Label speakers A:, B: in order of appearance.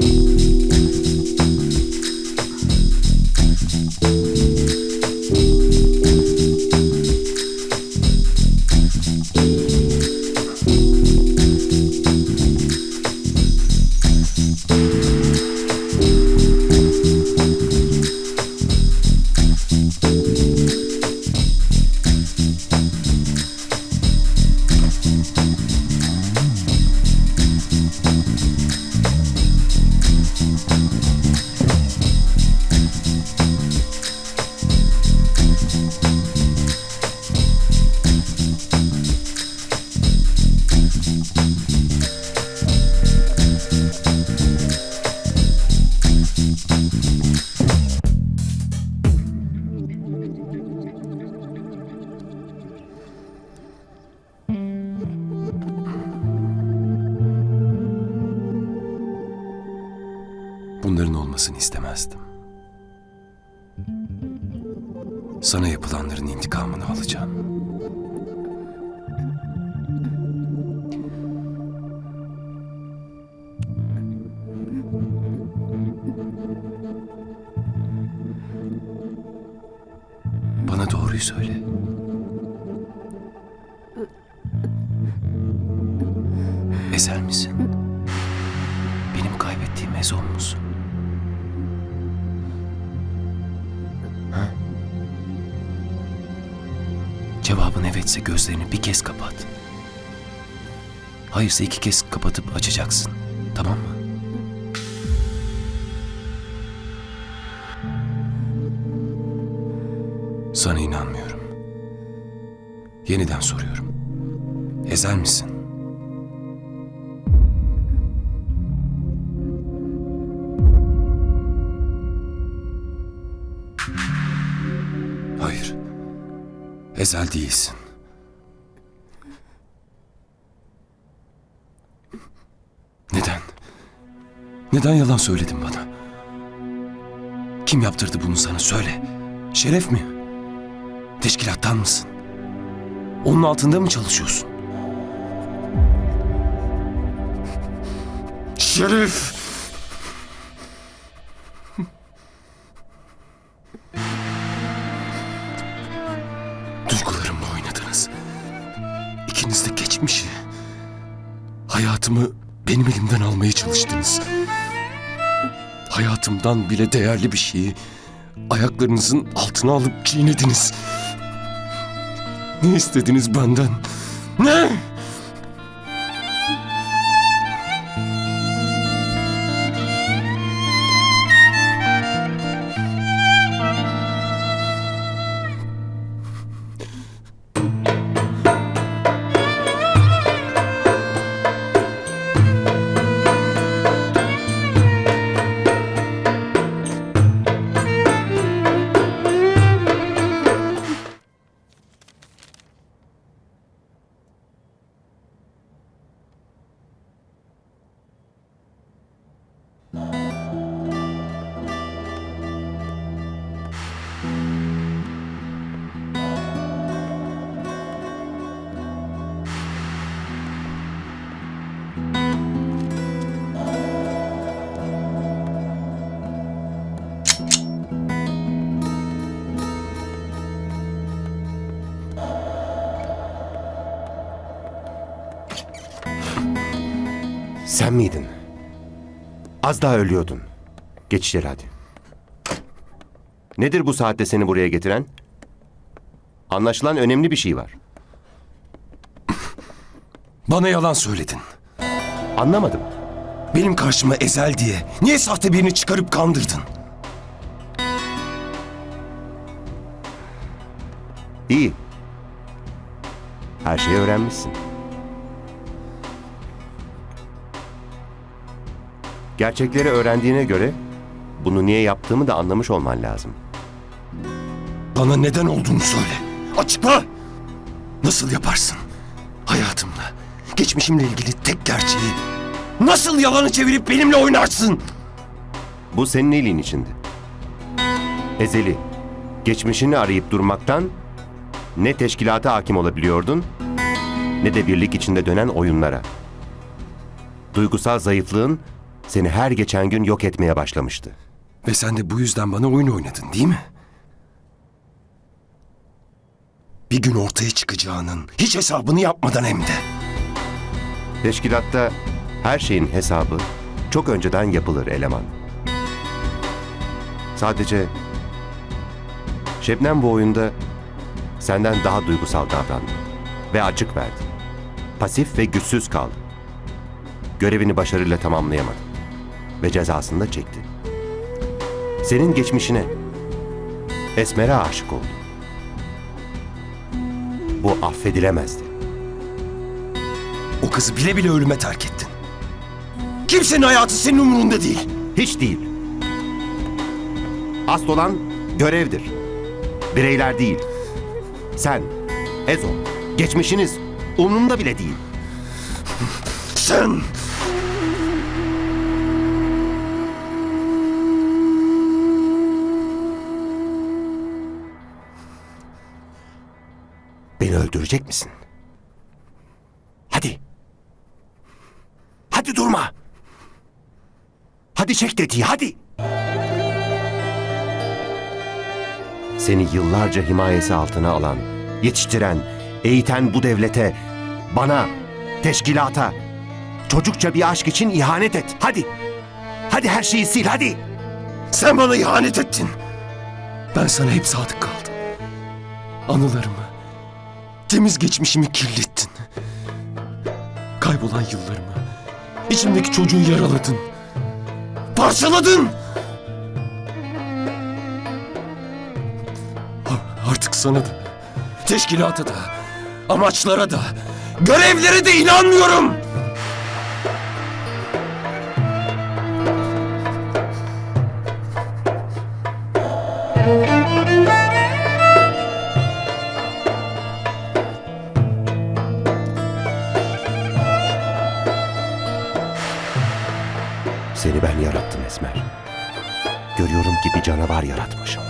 A: Thank you. Bunların olmasını istemezdim. Sana yapılanların intikamını alacağım. Bana doğruyu söyle. Ezel misin? Benim kaybettiğim Ezon musun? Cevabın evetse gözlerini bir kez kapat. Hayırsa iki kez kapatıp açacaksın. Tamam mı? Sana inanmıyorum. Yeniden soruyorum. Ezel misin? Ezel değilsin. Neden? Neden yalan söyledin bana? Kim yaptırdı bunu sana söyle. Şeref mi? Teşkilattan mısın? Onun altında mı çalışıyorsun? Şeref! Elimden almaya çalıştınız. Hayatımdan bile değerli bir şeyi ayaklarınızın altına alıp çiğnediniz. Ne istediniz benden? Ne?
B: Sen miydin? Az daha ölüyordun. Geç içeri hadi. Nedir bu saatte seni buraya getiren? Anlaşılan önemli bir şey var.
A: Bana yalan söyledin.
B: Anlamadım.
A: Benim karşıma Ezel diye niye sahte birini çıkarıp kandırdın?
B: İyi. Her şeyi öğrenmişsin. Gerçekleri öğrendiğine göre bunu niye yaptığımı da anlamış olman lazım.
A: Bana neden olduğunu söyle. Açıkla. Nasıl yaparsın? Hayatımla, geçmişimle ilgili tek gerçeği nasıl yalanı çevirip benimle oynarsın?
B: Bu senin iyiliğin içindi. Ezeli, geçmişini arayıp durmaktan ne teşkilata hakim olabiliyordun ne de birlik içinde dönen oyunlara. Duygusal zayıflığın seni her geçen gün yok etmeye başlamıştı.
A: Ve sen de bu yüzden bana oyun oynadın değil mi? Bir gün ortaya çıkacağının hiç hesabını yapmadan hem de.
B: Teşkilatta her şeyin hesabı çok önceden yapılır eleman. Sadece Şebnem bu oyunda senden daha duygusal davrandı ve açık verdi. Pasif ve güçsüz kaldı. Görevini başarıyla tamamlayamadı ve cezasını da çekti. Senin geçmişine Esmer'e aşık oldu. Bu affedilemezdi.
A: O kızı bile bile ölüme terk ettin. Kimsenin hayatı senin umurunda değil.
B: Hiç değil. Asıl olan görevdir. Bireyler değil. Sen, Ezo, geçmişiniz umrumda bile değil.
A: Sen...
B: Öldürecek misin? Hadi. Hadi durma. Hadi çek tetiği hadi. Seni yıllarca himayesi altına alan, yetiştiren, eğiten bu devlete, bana, teşkilata, çocukça bir aşk için ihanet et. Hadi. Hadi her şeyi sil hadi.
A: Sen bana ihanet ettin. Ben sana hep sadık kaldım. Anılarımı, temiz geçmişimi kirlettin. Kaybolan yıllarımı, içimdeki çocuğu yaraladın. Parçaladın. Artık sana da, teşkilata da, amaçlara da, görevlere de inanmıyorum.
B: Görüyorum ki bir canavar yaratmışım.